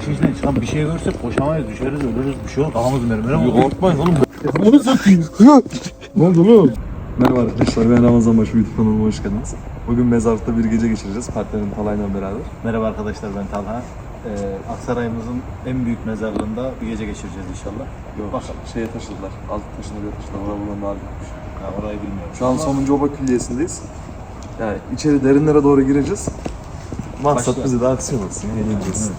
işin içinden çıkan bir şey görsek koşamayız, düşeriz, ölürüz, bir şey olur. Kafamız mermere mi? Korkmayın oğlum. Bunu satayım. ne oldu oğlum? Merhaba arkadaşlar ben Ramazan Başı YouTube kanalıma hoş geldiniz. Bugün mezarlıkta bir gece geçireceğiz partnerim Talay'la beraber. Merhaba arkadaşlar ben Talha. Ee, Aksaray'ımızın en büyük mezarlığında bir gece geçireceğiz inşallah. Yok Bakalım. şeye taşıdılar. Alt taşına bir taşıdılar. Orada buradan daha büyükmüş. Ha, orayı bilmiyorum. Şu an sonuncu oba külliyesindeyiz. Yani içeri derinlere doğru gireceğiz. Maksat bize de aksiyon olsun. Eğleneceğiz.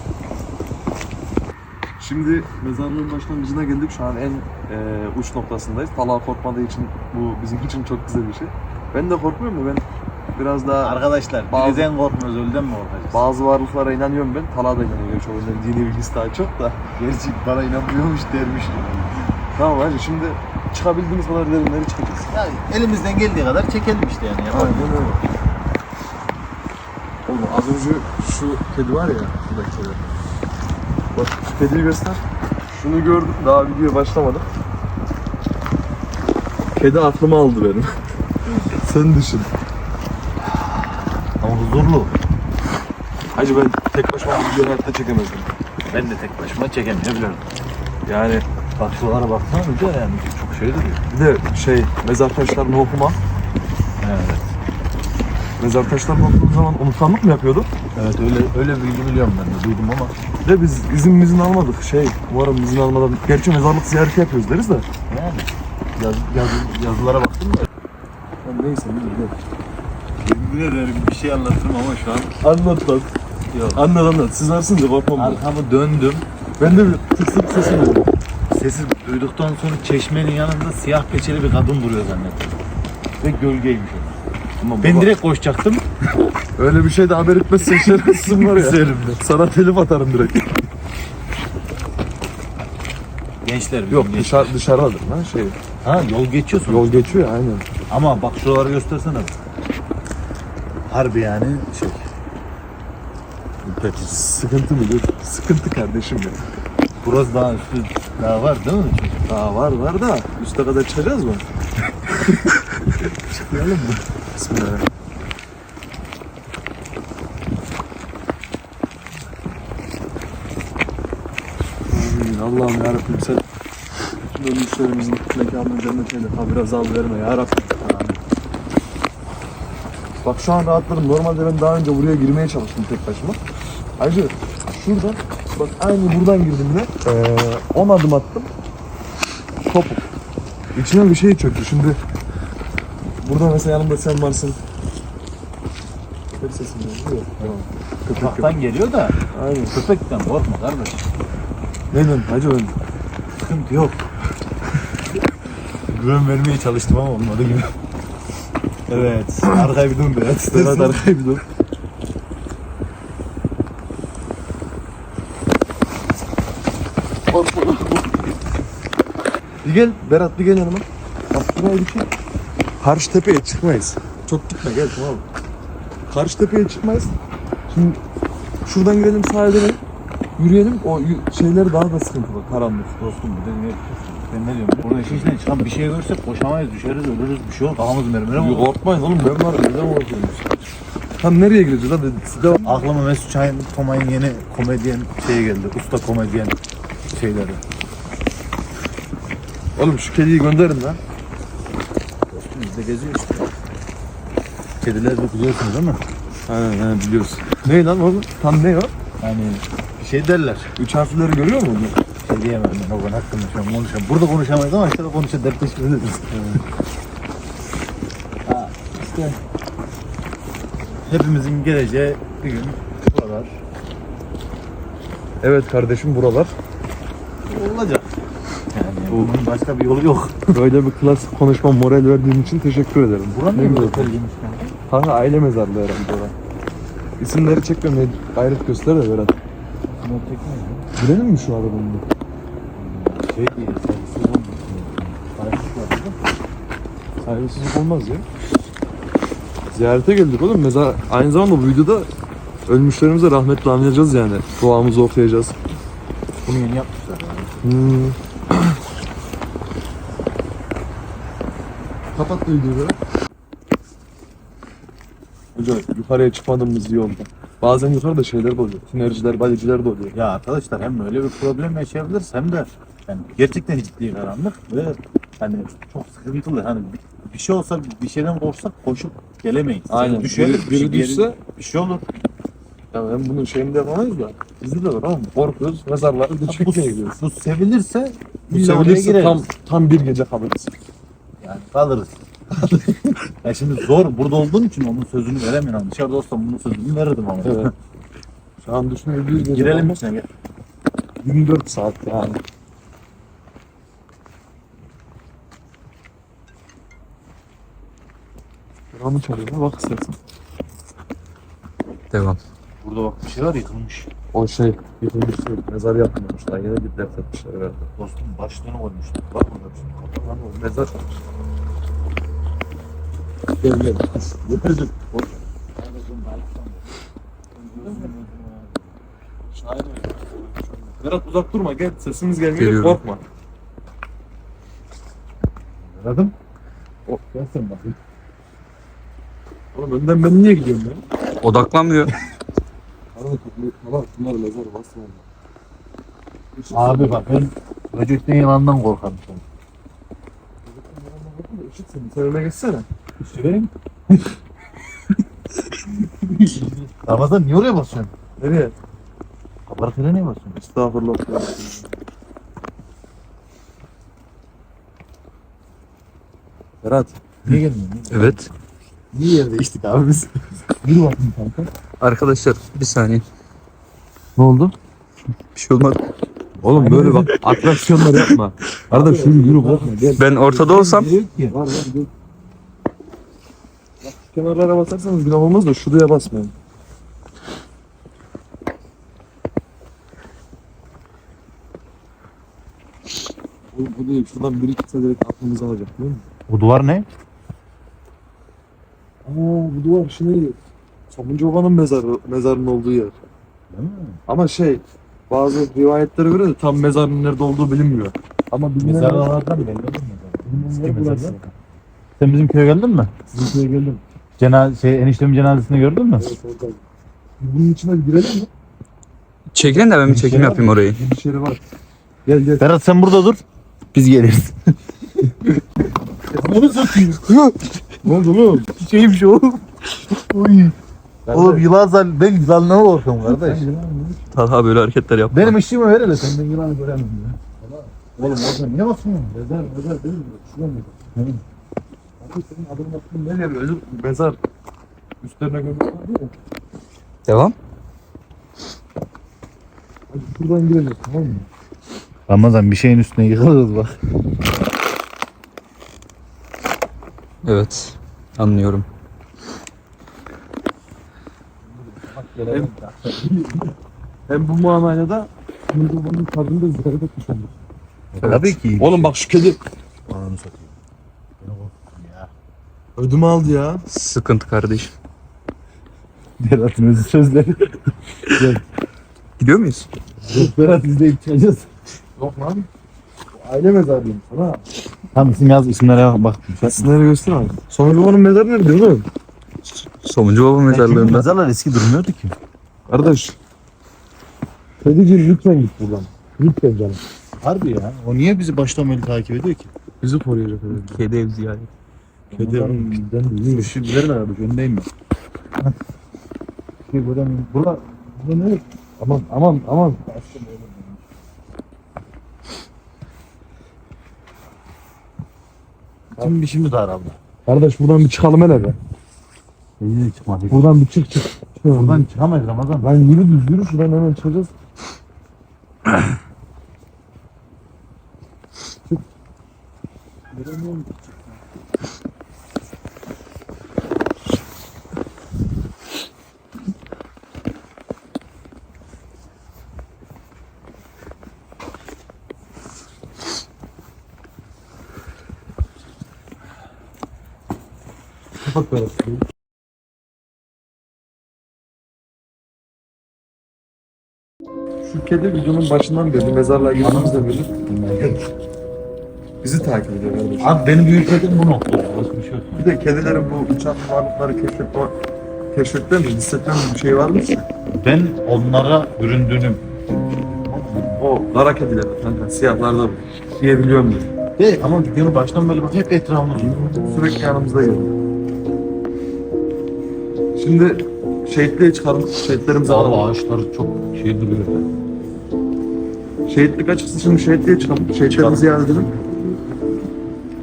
Şimdi mezarlığın başlangıcına geldik. Şu an en e, uç noktasındayız. Talha korkmadığı için bu bizim için çok güzel bir şey. Ben de korkmuyorum da ben biraz daha Arkadaşlar Bazı- birden korkmuyoruz, ölüden mi korkacağız? bazı varlıklara inanıyorum ben. Talha da inanıyor. O yüzden dini bilgisi daha çok da. Gerçi bana inanmıyormuş dermiş. Tamam hacı şimdi çıkabildiğimiz kadar derinleri çıkacağız. Ya elimizden geldiği kadar çekelim işte yani. Yapalım. Aynen öyle. Oğlum az önce şu kedi var ya, şuradaki kedi. Bak şu kediyi göster. Şunu gördüm, daha videoya başlamadık. Kedi aklımı aldı benim. Sen düşün. Ama huzurlu. Hacı ben tek başıma bu videoyu hayatta çekemezdim. Ben de tek başıma çekemeyebilirim. Yani Bak şuralara baksana güzel yani. Çok şey duruyor. bir de şey, mezar taşlarını okuma. Evet. Mezar taşlarını okuduğum zaman unutkanlık mı yapıyordu? Evet öyle öyle bilgi biliyorum ben de duydum ama. De biz izin izin almadık şey. Umarım izin almadan. Gerçi mezarlık ziyareti yapıyoruz deriz de. Yani yaz, yaz, yazılara baktım da. neyse Yemin ederim bir şey anlatırım ama şu an Anlat lan. yok. Anlat anlat. Siz varsınız ya korkmam ben. Arkamı döndüm. Ben de bir tırsık sesi duydum. Sesi duyduktan sonra çeşmenin yanında siyah peçeli bir kadın duruyor zannettim. Ve gölgeymiş o. Ben baba. direkt koşacaktım. Öyle bir şey de haber etmezsen şerefsizim var ya. Üzerimde. Sana telif atarım direkt. Gençler bizim Yok gençler. dışarı, dışarıdadır lan şey. Ha yol geçiyorsun. Yol geçiyor ya aynen. Ama bak şuraları göstersene. Harbi yani şey. Peki sıkıntı mı? Sıkıntı kardeşim ya. Burası daha üstü daha var değil mi? Daha var var da üste kadar çıkacağız mı? Çıkmayalım mı? Bismillah. Amin. Allah'ım yarabbim sen bütün ölmüşlerimizin mekanını cennet eyle. Tabi azal verme yarabbim. Bak şu an rahatladım. Normalde ben daha önce buraya girmeye çalıştım tek başıma. Ayrıca şuradan bak aynı buradan girdim yine. Ee, 10 adım attım. Topuk. İçine bir şey çöktü. Şimdi burada mesela yanımda sen varsın. Köpek sesi geliyor? Tamam. Köpek yok. Geliyor da Aynen. köpekten korkma kardeş. Neden? Hacı ben. Sıkıntı yok. Güven vermeye çalıştım ama olmadı gibi. Evet. Arkaya bir dön biraz. Berat arkaya bir dur. Bir gel Berat bir gel yanıma. Bak buraya bir şey. Karşı tepeye çıkmayız. Çok gitme gel tamam mı? Karşı tepeye çıkmayız. Şimdi şuradan gidelim dönelim. Yürüyelim. O şeyler daha da sıkıntılı. Karanlık. Dostum bir de Ben ne diyorum? Burada işin içinden çıkan bir şey görsek koşamayız, düşeriz, ölürüz, bir şey olur. Kafamız mermere olur? korkmayın oğlum ben var neden korkuyorsunuz? Tam nereye gideceğiz hadi devam. Aklıma Mesut Çayın, Tomay'ın yeni komedyen şey geldi. Usta komedyen şeyleri. Oğlum şu kediyi gönderin lan. Dostum bizde geziyor işte. Kediler de biliyorsunuz değil mi? Aynen aynen biliyoruz. Ne lan oğlum? Tam ne o? Yani bir şey derler. Üç harfleri görüyor musun? Şey diyemem ben o konu hakkında şu an konuşamam. Burada konuşamayız ama işte konuşa dertleşmeyiz. ha, işte hepimizin geleceği bir gün buralar Evet kardeşim buralar. olacak. Bunun başka bir yolu yok. Böyle bir klas konuşma moral verdiğin için teşekkür ederim. Buranın Ne güzel. oteliymiş yani. Kanka aile mezarlığı herhalde orada. İsimleri çekmemeye gayret göster de Berat. Çekmeyiz mi? Şu arabanın? Şey değil, saygısız var değil mi? Saygısızlık olmaz ya. Ziyarete geldik oğlum. Mezar aynı zamanda bu videoda ölmüşlerimize rahmetle anlayacağız yani. Duamızı okuyacağız. Bunu yeni yapmışlar yani. Hmm. Kapat videoyu. Hocam yukarıya çıkmadığımız yolda. Bazen yukarıda şeyler de oluyor. Tinerciler, baliciler de oluyor. Ya arkadaşlar hem öyle bir problem yaşayabiliriz hem de yani gerçekten ciddi karanlık ve hani çok sıkıntılı. Hani bir, bir şey olsa bir şeyden korksak koşup gelemeyiz. Aynen. Yani düşeriz, Biri- bir şey- biri düşse- bir şey olur. Ya ben bunun şeyini de yapamayız da. Bizde de var ama korkuyoruz. Mezarları da çekmeye gidiyoruz. bu sevilirse Bu sevilirse gireriz. tam, tam bir gece kalırız. Yani kalırız. ya şimdi zor burada olduğun için onun sözünü veremiyorum. Dışarıda olsam bunun sözünü verirdim ama. Evet. Şu an gece Girelim kalmaz. içine gel. 24 saat yani. Ramı çalıyor bak istersen. Devam. Burada bak bir şey var yıkılmış. O şey yıkılmış değil. Mezar yapmamışlar. Yine bir dert etmişler herhalde. Dostum başlığını koymuşlar. Bak burada bir şey. Lan o mezar. Gel gel. Getirdim. Berat uzak durma gel sesimiz gelmiyor Geliyorum. korkma. Anladın? Oh, gel sen bakayım. Oğlum önden ben niye gidiyorum ben? Odaklanmıyor. Arada toplayıp falan bunlar mezar basma Abi bak ben böcekten yılandan korkarım. Işık senin sen öne geçsene. Süreyim. Ramazan niye oraya basıyorsun? Nereye? Kabartıyla niye basıyorsun? Estağfurullah. Berat. Niye gelmiyorsun? Evet. Niye yer değiştik abi biz? Yürü bakayım kanka. Arkadaşlar bir saniye. Ne oldu? Bir şey olmadı. Oğlum böyle bak atraksiyonlar yapma. Arada şunu yürü gel. Ben ortada olsam Yok ki. Var var gel. Bak şu kenarlara basarsanız günah olmaz da şuraya basmayın. Bu, bu değil. Şuradan biri gitse direkt aklımızı alacak değil mi? Bu duvar ne? Aa bu duvar şey. Sabuncu Baba'nın mezarı, mezarının olduğu yer. Değil mi? Ama şey bazı rivayetlere göre de tam mezarın nerede olduğu bilinmiyor. Ama bilinen Mezarlardan belli olur Eski mezarlar. Sen bizim köye geldin mi? Sizin köye geldim. Cenaze, şey, eniştemin cenazesini gördün mü? Evet, oradan. Bunun içine bir girelim mi? çekin de ben bir çekim yapayım orayı. Bir şey var. Gel gel. Berat sen burada dur. Biz geliriz. Onu satayım. Ne oldu oğlum? Şeymiş oğlum. Oy. Oğlum yılan zal ben yılandan korkuyorum kardeş. Talha böyle hareketler yapma. Benim işimi ver hele sen ben yılanı göremem ya. Oğlum orada niye basmıyorsun? Mezar mezar değil mi? Şuradan mı? Abi senin adını attığın ne yer? Özür mezar. Üstlerine gömülür var ya. Devam. Hadi şuradan gireceğiz tamam mı? Ramazan bir şeyin üstüne yıkılırız bak. Evet. Anlıyorum. Hem, hem bu Şimdi bunun tadını da ziyaret etmiş olduk. Tabii ki. Oğlum bak şu kedi. Ananı satayım. Ödümü aldı ya. Sıkıntı kardeşim. Berat'ın özü sözleri. Gidiyor muyuz? Yok Berat izleyip çıkacağız. Yok lan. Aile mezarlıyım sana. Tamam isim yaz isimlere bak. Resimleri göster abi. Sonra babanın mezarı nerede oğlum? Somuncu Baba mezarlığında. Mezarlar eski durmuyordu ki. Kardeş. Kediciğim lütfen git buradan. Lütfen canım. Harbi ya. O niye bizi baştan beri takip ediyor ki? Bizi koruyacak herhalde. Kedi ev ziyaret. Kedi bizden değil. Şu bilerin aradı. Öndeyim ben. Şey buradan burada burada ne? Aman aman aman. Kim bir şimdi daraldı. Kardeş buradan bir çıkalım hele be. Çıkmadı. Buradan bir çık çık. Buradan çıkamayız Ramazan. Lan yürü düz yürü şuradan hemen çıkacağız. Çık. Göremiyorum. Kapat böyle. Şu kedi videonun başından beri mezarlığa girdiğimizde beri bizi takip ediyor kardeşim. Abi benim büyük dedim bu nokta. Başka bir şey yok. Bir de kedilerin bu uçan varlıkları keşfetme keşfettiğin mi, hissettiğin bir şey var mı? Ben onlara büründüğünü O kara kediler kanka siyahlarda bu. Diyebiliyorum ben. de ama videonun baştan böyle bak hep etrafımda Sürekli yanımızda geliyor. Şimdi şehitliğe çıkalım. Şehitlerimizi alalım. Valla ağaçları çok şey duruyor. Şehitlik açıksa şimdi şehitliğe çıkalım. Şehitlerimizi ziyaret edelim.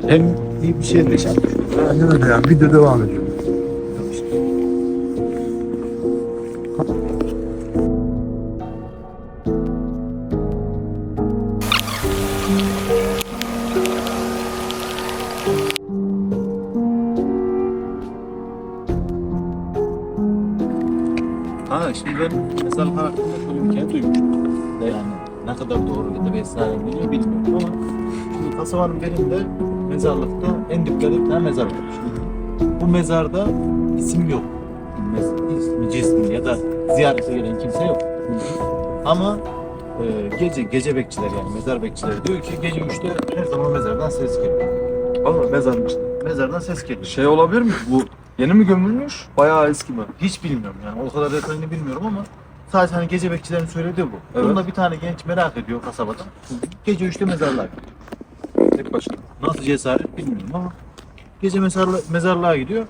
Hem iyi bir şey de şey. Aynen öyle ya. Video devam ediyor. Kasabanın birinde mezarlıkta en dipte bir tane mezar varmış. Bu mezarda isim yok. Mez- ismi, cismi ya da ziyarete gelen kimse yok. Ama e, gece gece bekçiler yani mezar bekçileri diyor ki gece 3'te her zaman mezardan ses geliyor. Ama mezarın içinde. Mezardan ses geliyor. Şey olabilir mi? Bu yeni mi gömülmüş? Bayağı eski mi? Hiç bilmiyorum yani o kadar detayını bilmiyorum ama sadece hani gece bekçilerin söylediği bu. Evet. Bunda bir tane genç merak ediyor kasabada. Gece 3'te mezarlığa gidiyor. Tek başına. Nasıl cesaret bilmiyorum ama gece mezarla, mezarlığa gidiyor.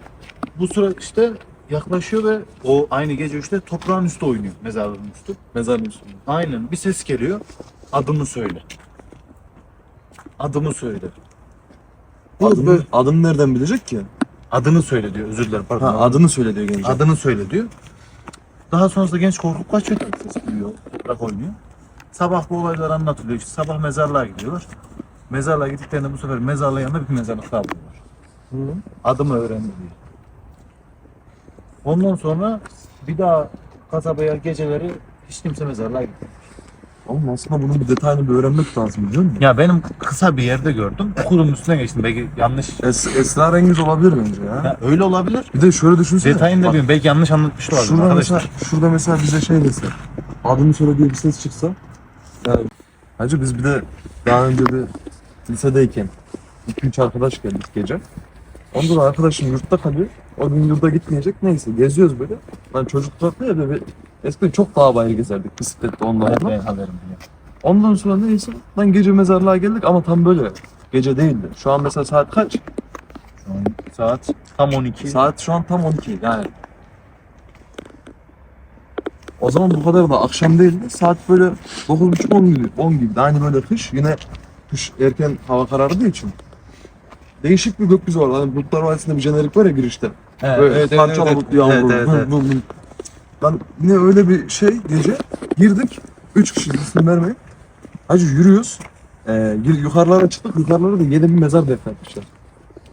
Bu sıra işte yaklaşıyor ve o aynı gece 3'te toprağın üstü oynuyor mezarlığın üstü. Mezarın üstünde. Aynen bir ses geliyor. Adımı söyle. Adımı söyle. Adını, böyle- adını nereden bilecek ki? adını söyle diyor özür dilerim pardon. Ha, adını söyle diyor genç. Adını söyle diyor. Daha sonrasında genç korkup kaçıyor ses duyuyor. Bırak oynuyor. Sabah bu olaylar anlatılıyor. İşte sabah mezarlığa gidiyorlar. Mezarlığa gittiklerinde bu sefer mezarlığın yanında bir mezarlık daha buluyorlar. Adımı öğrendi diye. Ondan sonra bir daha kasabaya geceleri hiç kimse mezarlığa gitmiyor. Ama aslında bunun bir detayını bir öğrenmek lazım biliyor musun? Ya benim kısa bir yerde gördüm. Okudum üstüne geçtim. Belki yanlış. Es esrarengiz olabilir bence ya. Ya öyle olabilir. Bir de şöyle düşünsene. Detayını da Bak, bilmiyorum. Belki yanlış anlatmış olabilir Şurada arkadaşlar. mesela, şurada mesela bize şey dese, adını söyle diye bir ses çıksa, yani, hacı biz bir de daha önce bir lisedeyken iki üç arkadaş geldik gece. Onda da arkadaşım yurtta kalıyor. O gün yurda gitmeyecek. Neyse geziyoruz böyle. Lan çocuklar da böyle bir eskiden çok daha bayır gezerdik bisikletle onlarla. Ben haberim yok. Ondan sonra neyse lan gece mezarlığa geldik ama tam böyle gece değildi. Şu an mesela saat kaç? Şu an saat tam 12. Saat şu an tam 12 yani. O zaman bu kadar da akşam değildi. Saat böyle 9.30-10 gibi, 10 gibi. Aynı böyle kış. Yine kış erken hava karardığı için. Değişik bir gökyüzü var. Hani Bulutlar Vadisi'nde bir jenerik var ya girişte. Evet, Böyle evet, parçalı evet, bulutlu yağmur. evet, evet, evet. vın vın. Lan yine öyle bir şey gece. Girdik. 3 kişi isim vermeyin. Hacı yürüyoruz. Ee, yukarılara çıktık. Yukarılara da yeni bir mezar defnetmişler.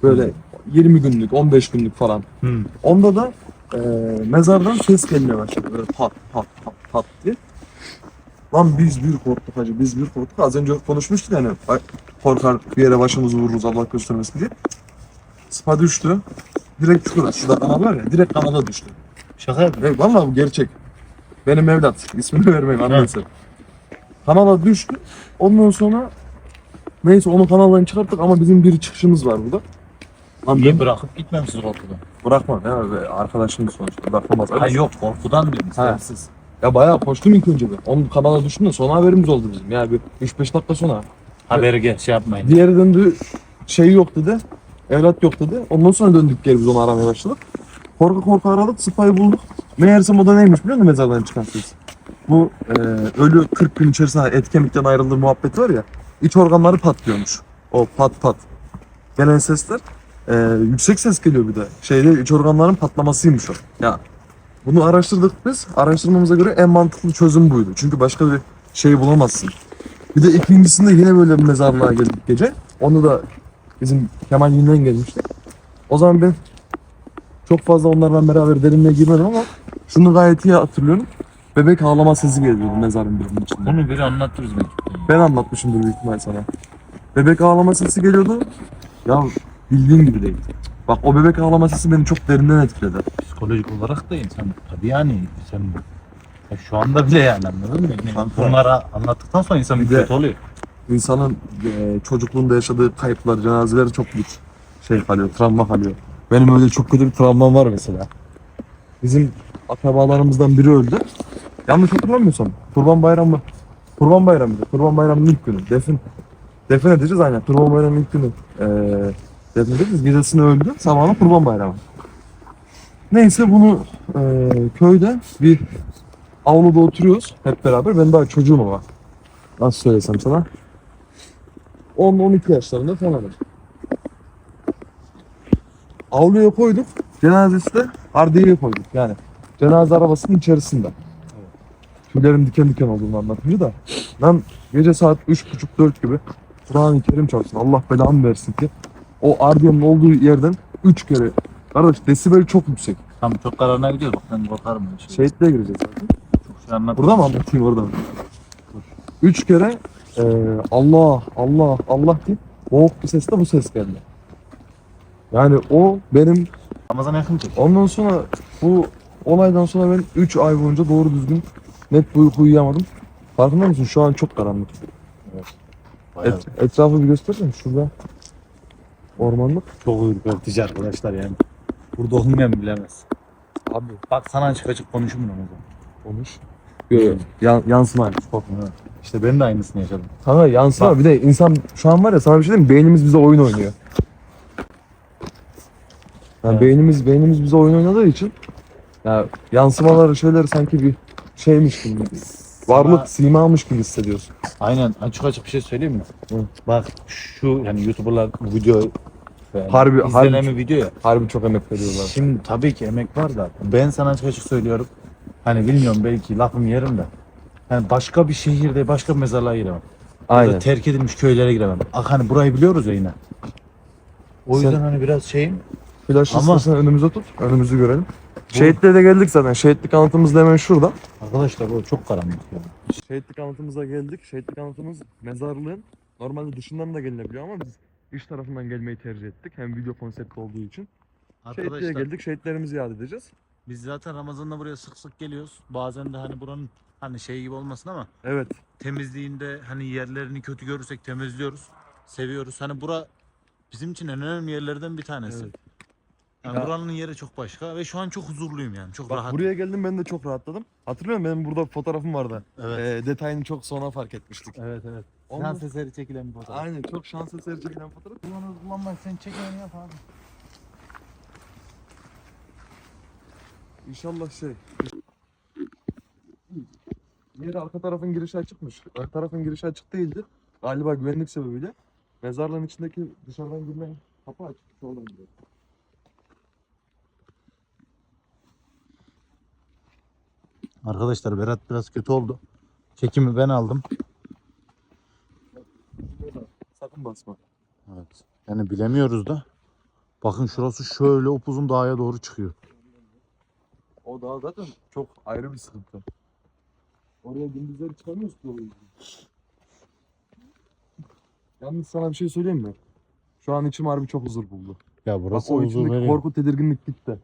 Böyle 20 günlük, 15 günlük falan. Hmm. Onda da e, mezardan ses gelmeye başladı. Böyle pat pat pat pat diye. Lan biz bir korktuk hacı, biz bir korktuk. Az önce konuşmuştuk yani. Korkar bir yere başımızı vururuz Allah göstermesin diye. Spa düştü. Direkt şurada, şurada kanal var ya, direkt kanala düştü. Şaka yapıyorum. Evet, vallahi bu gerçek. Benim evlat. İsmini vermeyeyim anlayın Kanala düştü. Ondan sonra neyse onu kanaldan çıkarttık ama bizim bir çıkışımız var burada. Lan Niye ben bırakıp gitmemişsiniz korkudan? bırakma ya be, arkadaşım sonuçta bırakmaz. Ha yok korkudan dedim. Ha. Ya bayağı koştum ilk önce bir. Onun kanala düştüm de sonra haberimiz oldu bizim. Ya bir 3-5 dakika sonra. Haberi gel şey yapmayın. Diğeri döndü şey yok dedi. Evlat yok dedi. Ondan sonra döndük geri biz onu aramaya başladık. Korku korku aradık. Sıpayı bulduk. Meğersem o da neymiş biliyor musun mezardan çıkan ses? Bu e, ölü 40 gün içerisinde et kemikten ayrıldığı muhabbet var ya. iç organları patlıyormuş. O pat pat. Gelen sesler e, yüksek ses geliyor bir de. Şeyde iç organların patlamasıymış o. Ya bunu araştırdık biz. Araştırmamıza göre en mantıklı çözüm buydu. Çünkü başka bir şey bulamazsın. Bir de ikincisinde yine böyle bir mezarlığa geldik gece. Onu da bizim Kemal Yünlen gelmişti. O zaman ben çok fazla onlarla beraber derinliğe girmedim ama şunu gayet iyi hatırlıyorum. Bebek ağlama sesi geliyordu mezarın birinin içinde. Bunu biri anlattırız belki. Ben anlatmışımdır büyük ihtimal sana. Bebek ağlama sesi geliyordu. Ya bildiğin gibi değil. Bak o bebek ağlama sesi beni çok derinden etkiledi. Psikolojik olarak da insan tabii yani sen ya şu anda bile yani anladın mı? Yani Kanka. Bunlara anlattıktan sonra insan bir Bir de- kötü oluyor. İnsanın e, çocukluğunda yaşadığı kayıplar, cenazeleri çok büyük şey kalıyor, travma kalıyor. Benim öyle çok kötü bir travmam var mesela. bizim akrabalarımızdan biri öldü. Yanlış hatırlamıyorsam Kurban Bayramı Kurban Bayramı'ydı. Kurban Bayramı'nın ilk günü. Defin defin edeceğiz aynen. Kurban Bayramı'nın ilk günü. Ee, defin edeceğiz. Gecesinde öldü. Sabahına Kurban Bayramı. Neyse bunu e, köyde bir avluda oturuyoruz hep beraber. Ben daha çocuğum ama. Nasıl söylesem sana. 10-12 yaşlarında falanım. Avluya koyduk. Cenazesi de ardiyeye koyduk yani. Cenaze arabasının içerisinde. Tüylerim diken diken olduğunu anlatınca da. Ben gece saat 3.30-4 gibi Kur'an-ı Kerim çalışsın. Allah belamı versin ki. O ardiyenin olduğu yerden 3 kere Kardeş desibeli çok yüksek. Tam çok kararına gidiyoruz. Bak ben korkarım. öyle Şey. Şehitliğe gireceğiz zaten. Çok şey anlat. Burada mı anlatayım orada mı? Üç kere eee, Allah Allah Allah diye boğuk bir sesle bu ses geldi. Yani o benim Ramazan'a yakın çek. ondan sonra bu olaydan sonra ben 3 ay boyunca doğru düzgün net bir uyku uyuyamadım. Farkında mısın? Şu an çok karanlık. Bayağı Et, etrafı bir göstersene şurada. Ormanlık. çok ürpertici arkadaşlar yani. Burada olmayan bilemez. Abi Bak sana açık açık konuşayım Ramazan. konuş. Yok yan, yansımaymış korkma. İşte ben de aynısını yaşadım. Sana yansıma Bak. bir de insan şu an var ya sana bir şey diyeyim mi? beynimiz bize oyun oynuyor. Yani Evet. beynimiz beynimiz bize oyun oynadığı için ya yansımaları şeyleri sanki bir şeymiş gibi varlık simamış gibi hissediyorsun. Aynen açık açık bir şey söyleyeyim mi? Hı. Bak şu yani YouTuber'lar bu video yani Harbi- izlenen harbi- video ya. Harbi çok emek veriyorlar. Şimdi tabii ki emek var da ben sana açık açık söylüyorum. Hani bilmiyorum belki lafım yerim de. Yani başka bir şehirde başka bir mezarlığa giremem. Ya da Aynen. terk edilmiş köylere giremem. Bak hani burayı biliyoruz ya yine. O Sen- yüzden hani biraz şeyim. Flash Ama- önümüze tut. Önümüzü görelim. Şehitliğe de geldik zaten. Şehitlik anıtımız da hemen şurada. Arkadaşlar bu çok karanlık. Yani. Şehitlik anıtımıza geldik. Şehitlik anıtımız mezarlığın normalde dışından da gelinebiliyor ama biz iç tarafından gelmeyi tercih ettik. Hem video konsepti olduğu için. Şehitliğe Arkadaşlar geldik. Şehitlerimizi yad edeceğiz. biz zaten Ramazan'da buraya sık sık geliyoruz. Bazen de hani buranın hani şey gibi olmasın ama Evet. temizliğinde hani yerlerini kötü görürsek temizliyoruz. Seviyoruz. Hani bura bizim için en önemli yerlerden bir tanesi. Evet. Yani Ya- buranın yeri çok başka ve şu an çok huzurluyum yani. Çok Bak rahat. buraya geldim ben de çok rahatladım. Hatırlıyor musun? Benim burada bir fotoğrafım vardı. Evet. Ee, detayını çok sonra fark etmiştik. Evet evet. Ondan- Şans eseri çekilen bir fotoğraf. Aynen çok şans eseri çekilen fotoğraf. Kullanır kullanmaz sen çekeni yap abi. İnşallah şey. Yeri arka tarafın girişi açıkmış. Ön tarafın girişi açık değildi. Galiba güvenlik sebebiyle. Mezarlığın içindeki dışarıdan girme kapı açık. Oradan giriyor. Arkadaşlar Berat biraz kötü oldu. Çekimi ben aldım. Sakın basma. Evet. Yani bilemiyoruz da. Bakın şurası şöyle upuzun dağa doğru çıkıyor. O daha zaten çok ayrı bir sıkıntı. Oraya gündüzleri çıkamıyoruz ki oraya. Yalnız sana bir şey söyleyeyim mi? Şu an içim harbi çok huzur buldu. Ya Bak o içindeki korku, tedirginlik gitti.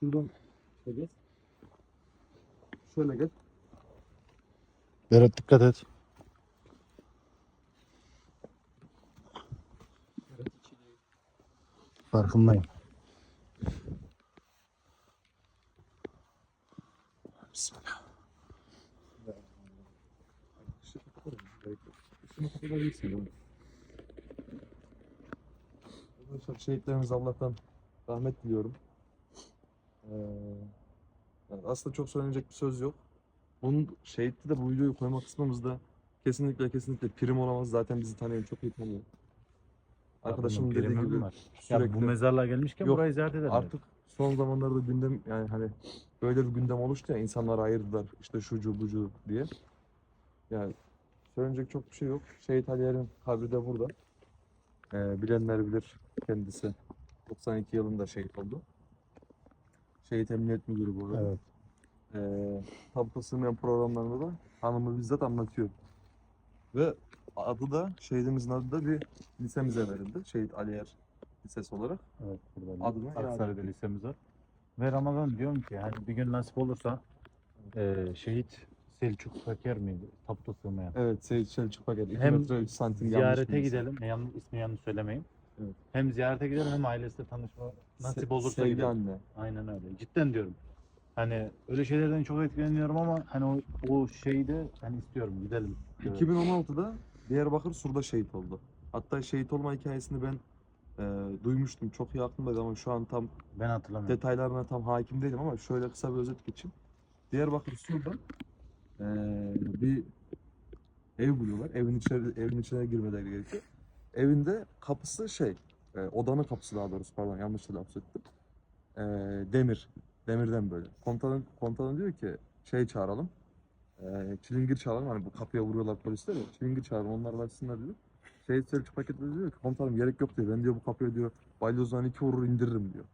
Şuradan gel. Şöyle gel. Berat dikkat et. Farkındayım. Bismillah. Arkadaşlar şehitlerimize Allah'tan rahmet diliyorum. Ee, yani aslında çok söylenecek bir söz yok. Bunun şehitte de bu videoyu koyma kısmımızda kesinlikle kesinlikle prim olamaz. Zaten bizi tanıyan çok iyi tanıyor. Arkadaşım dediği gibi sürekli Ya bu mezarlığa gelmişken Yok, burayı ziyaret edelim. Artık son zamanlarda gündem yani hani böyle bir gündem oluştu ya insanlar ayırdılar işte şucu bucu diye. Yani söylenecek çok bir şey yok. Şehit Aliyer'in kabri de burada. Ee, bilenler bilir kendisi 92 yılında şehit oldu. Şehit Emniyet Müdürü bu arada. Evet. Ee, tabuta sığmayan programlarında da hanımı bizzat anlatıyor. Ve adı da şehidimizin adı da bir lisemize verildi. Şehit Aliyer Lisesi olarak. Evet, burada Adını Aksaray'da lisemiz var. Ve Ramazan diyorum ki hani bir gün nasip olursa eee şehit Selçuk Peker miydi? Taputa sığmayan. Evet, Selçuk Paket. 2 Hem metre 3 santim yanlış Ziyarete bilmiyorsam. gidelim. Yanlış, ismi yanlış söylemeyeyim. Evet. Hem ziyarete gider hem ailesiyle tanışma nasip Se- olursa sevgi gider. anne. Aynen öyle. Cidden diyorum. Hani öyle şeylerden çok etkileniyorum ama hani o, o şeyi de hani istiyorum gidelim. Evet. 2016'da Diyarbakır Sur'da şehit oldu. Hatta şehit olma hikayesini ben e, duymuştum. Çok iyi aklımdaydı ama şu an tam Ben hatırlamıyorum. detaylarına tam hakim değilim ama şöyle kısa bir özet geçeyim. Diyarbakır Sur'da e, bir ev buluyorlar. Evin içeri evin içine girmeleri gerekiyor. Evinde kapısı şey, e, odanın kapısı daha doğrusu pardon yanlış telaffuz ettim. E, demir, demirden böyle. Komutanın komutanın diyor ki şey çağıralım. E, çilingir çağıralım. Hani bu kapıya vuruyorlar polisler ya. Çilingir çağıralım onlar açsınlar diyor. Şehit Selçuk paketleri diyor ki komutanım gerek yok diyor. Ben diyor bu kapıya diyor balyozdan iki vurur indiririm diyor.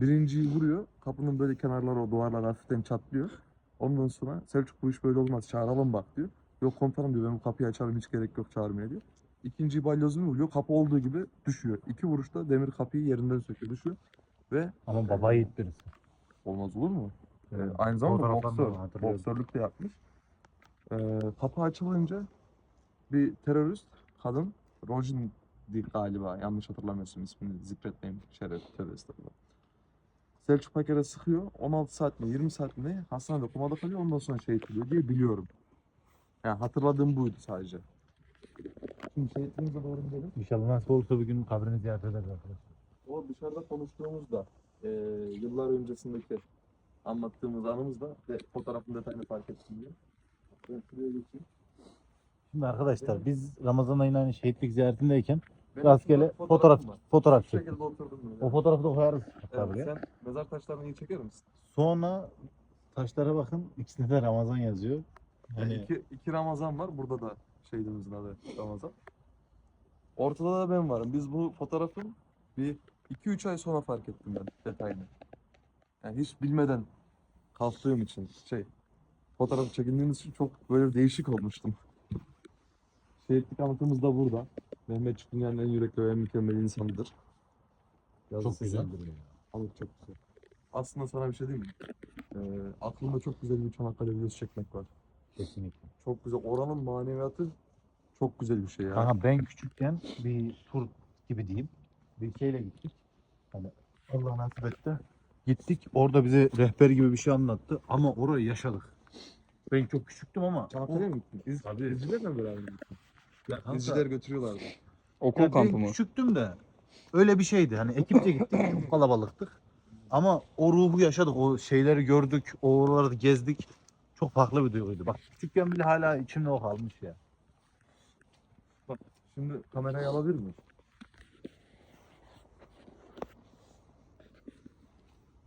Birinciyi vuruyor. Kapının böyle kenarları o duvarlar hafiften çatlıyor. Ondan sonra Selçuk bu iş böyle olmaz çağıralım bak diyor. Yok komutanım diyor ben bu kapıyı açarım hiç gerek yok çağırmaya diyor. İkinciyi balyozunu vuruyor. Kapı olduğu gibi düşüyor. İki vuruşta demir kapıyı yerinden söküyor düşüyor. Ve Ama baba yiğit birisi. olmaz olur mu? Ee, Evet. aynı zamanda Fotoğraflarını boksör, hatırlıyorum. boksörlük de yapmış. Ee, kapı açılınca bir terörist kadın Rojin galiba yanlış hatırlamıyorsun ismini zikretmeyeyim şeref tövbe estağfurullah. Selçuk Paker'e sıkıyor 16 saat mi 20 saat mi ne hastanede komada kalıyor ondan sonra şehit oluyor diye biliyorum. Yani hatırladığım buydu sadece. Şimdi şehitliğimize doğru gidelim. İnşallah nasip olursa bir gün kabrini ziyaret ederiz arkadaşlar. O dışarıda konuştuğumuzda eee yıllar öncesindeki anlattığımız anımızda ve fotoğrafın detayını fark ettim diye. Ben şuraya geçeyim. Şimdi arkadaşlar biz Ramazan ayının hani şehitlik ziyaretindeyken Benim rastgele fotoğraf fotoğrafım var. fotoğraf Şu çektik. şekilde oturdum böyle. O fotoğrafı da koyarız hatta Evet, sen mezar taşlarını iyi çeker misin? Sonra taşlara bakın ikisinde de Ramazan yazıyor. Yani Hani iki, iki Ramazan var. Burada da şehidimizin adı Ramazan. Ortada da ben varım. Biz bu fotoğrafın bir 2-3 ay sonra fark ettim ben detayını. Yani hiç bilmeden kalktığım için şey fotoğraf çekindiğimiz için çok böyle değişik olmuştum. Şehitlik anıtımız da burada. Mehmetçik dünyanın en yürekli ve en mükemmel insanıdır. çok Yazısı güzel da. duruyor. Anıt çok güzel. Aslında sana bir şey diyeyim mi? Ee, aklımda çok güzel bir Çanakkale videosu çekmek var. Kesinlikle. Çok güzel. Oranın maneviyatı çok güzel bir şey ya. Kanka ben küçükken bir tur gibi diyeyim. Bir şeyle gittik. Hani Allah nasip etti. Gittik orada bize rehber gibi bir şey anlattı ama orayı yaşadık. Ben çok küçüktüm ama Çanakkale'ye mi gittin? İz, Tabii. İzcilerle mi beraber gittin? Ya kanka, İzciler götürüyorlardı. Okul ya ben kampı mı? küçüktüm de öyle bir şeydi. Hani ekipçe gittik çok kalabalıktık. Ama o ruhu yaşadık. O şeyleri gördük. O oraları gezdik. Çok farklı bir duyguydu. Bak küçükken bile hala içimde o kalmış ya. Şimdi kamerayı alabilir miyim?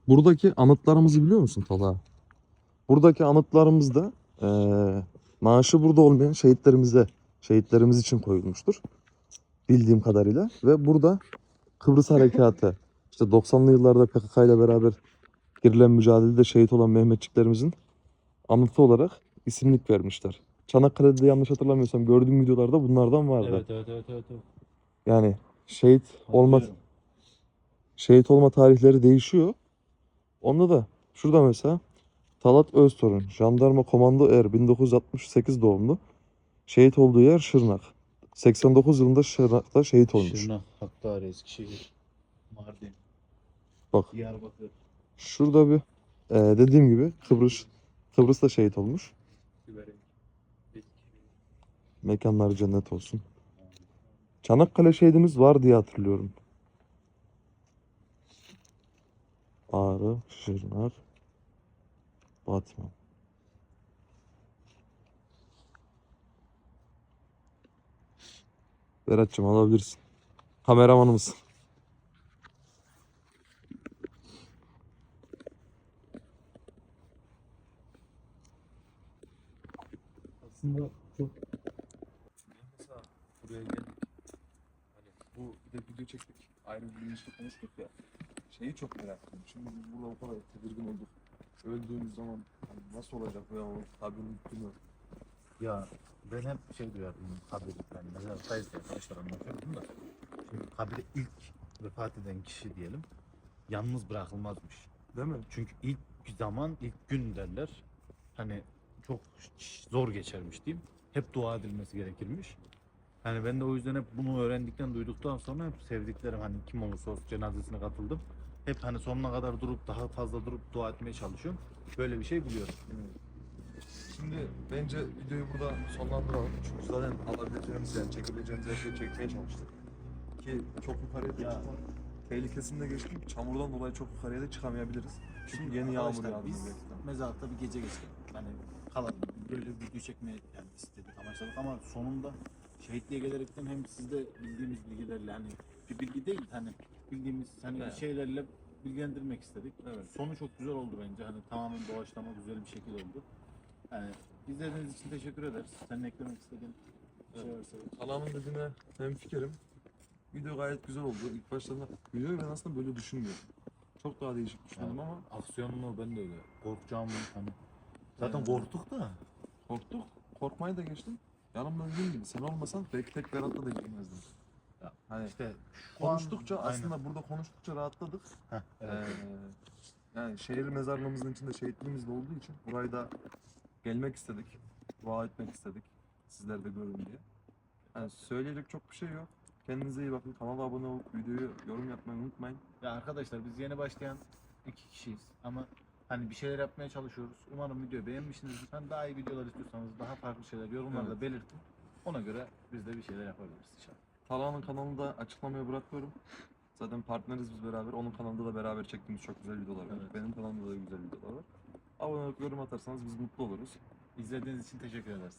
Buradaki anıtlarımızı biliyor musun Talha? Buradaki anıtlarımızda eee naaşı burada olmayan şehitlerimize, şehitlerimiz için koyulmuştur. Bildiğim kadarıyla. Ve burada Kıbrıs Harekatı, işte 90'lı yıllarda PKK ile beraber girilen mücadelede şehit olan Mehmetçiklerimizin anıtı olarak isimlik vermişler. Çanakkale'de yanlış hatırlamıyorsam gördüğüm videolarda bunlardan vardı. Evet evet evet evet. evet. Yani şehit olma şehit olma tarihleri değişiyor. Onda da şurada mesela Talat Öztorun, Jandarma Komando Er 1968 doğumlu. Şehit olduğu yer Şırnak. 89 yılında Şırnak'ta şehit olmuş. Şırnak, Hakkari, Eskişehir, Mardin, Bak Diyarbakır. şurada bir e, dediğim gibi Kıbrıs Kıbrıs'ta şehit olmuş. Mekanları cennet olsun. Çanakkale şehidimiz var diye hatırlıyorum. Ağrı, Şırnak, Batman. Berat'cığım alabilirsin. Kameramanımız. Aslında çok Mesela buraya geldik. Hani bu bir de video çektik. Ayrı bir bilinçli konuştuk ya. Şeyi çok merak ediyorum. Şimdi biz burada o kadar tedirgin olduk. Öldüğümüz zaman hani nasıl olacak veya o kabrin günü. ya ben hep şey duyardım kabir yani mezartayız ya arkadaşlar anlatıyordum da şimdi kabire ilk vefat eden kişi diyelim yalnız bırakılmazmış. Değil mi? Çünkü ilk zaman ilk gün derler hani çok zor geçermiş diyeyim. Hep dua edilmesi gerekirmiş. Yani ben de o yüzden hep bunu öğrendikten duyduktan sonra hep sevdiklerim hani kim olursa olsun cenazesine katıldım. Hep hani sonuna kadar durup daha fazla durup dua etmeye çalışıyorum. Böyle bir şey biliyorum. Şimdi bence videoyu burada sonlandıralım. Çünkü zaten alabileceğimiz yani çekebileceğimiz her şeyi çekmeye çalıştık. Ki çok yukarıya da çıkma tehlikesini de. Çamurdan dolayı çok yukarıya da çıkamayabiliriz. Çünkü yeni yağmur Arkadaşlar, yağdı. Biz memleketten. mezarlıkta bir gece geçirdik. Yani kalalım. Böyle bir video çekmeye yani istedik, amaçladık ama sonunda şehitliğe gelerekten hem sizde bildiğimiz bilgilerle hani bir bilgi değil hani bildiğimiz hani Evet. şeylerle bilgilendirmek istedik. Evet. Sonu çok güzel oldu bence. Hani tamamen doğaçlama güzel bir şekilde oldu. Yani izlediğiniz için teşekkür ederiz. Senin eklemek istediğin şey varsa. Kalanın dediğine hem fikrim. Video gayet güzel oldu. İlk başlarda videoyu ben aslında böyle düşünmüyordum. Çok daha değişik düşündüm ama Aksiyonlu ben de öyle. Korkacağım hani. Zaten Evet. korktuk da. korktuk. Korkmayı da geçtim. Yanımda dediğim gibi sen olmasan belki tek Berat'la da girmezdim. Ya, Hani İşte şu an- konuştukça Aynen. aslında burada konuştukça rahatladık. Heh, evet. Ee, yani şehir mezarlığımızın içinde şehitliğimiz de olduğu için burayı da gelmek istedik. Dua etmek istedik. Sizler de görün diye. Yani söyleyecek çok bir şey yok. Kendinize iyi bakın. Kanala abone olup videoyu yorum yapmayı unutmayın. Ya arkadaşlar biz yeni başlayan iki kişiyiz ama hani bir şeyler yapmaya çalışıyoruz. Umarım videoyu beğenmişsinizdir. Hani daha iyi videolar istiyorsanız daha farklı şeyler yorumlarda Evet. belirtin. Ona göre biz de bir şeyler yapabiliriz inşallah. Talha'nın kanalını da açıklamaya bırakıyorum. Zaten partneriz biz beraber. Onun kanalında da beraber çektiğimiz çok güzel videolar var. Evet. Benim kanalımda da güzel videolar var. Abone olup yorum atarsanız biz mutlu oluruz. İzlediğiniz için teşekkür ederiz.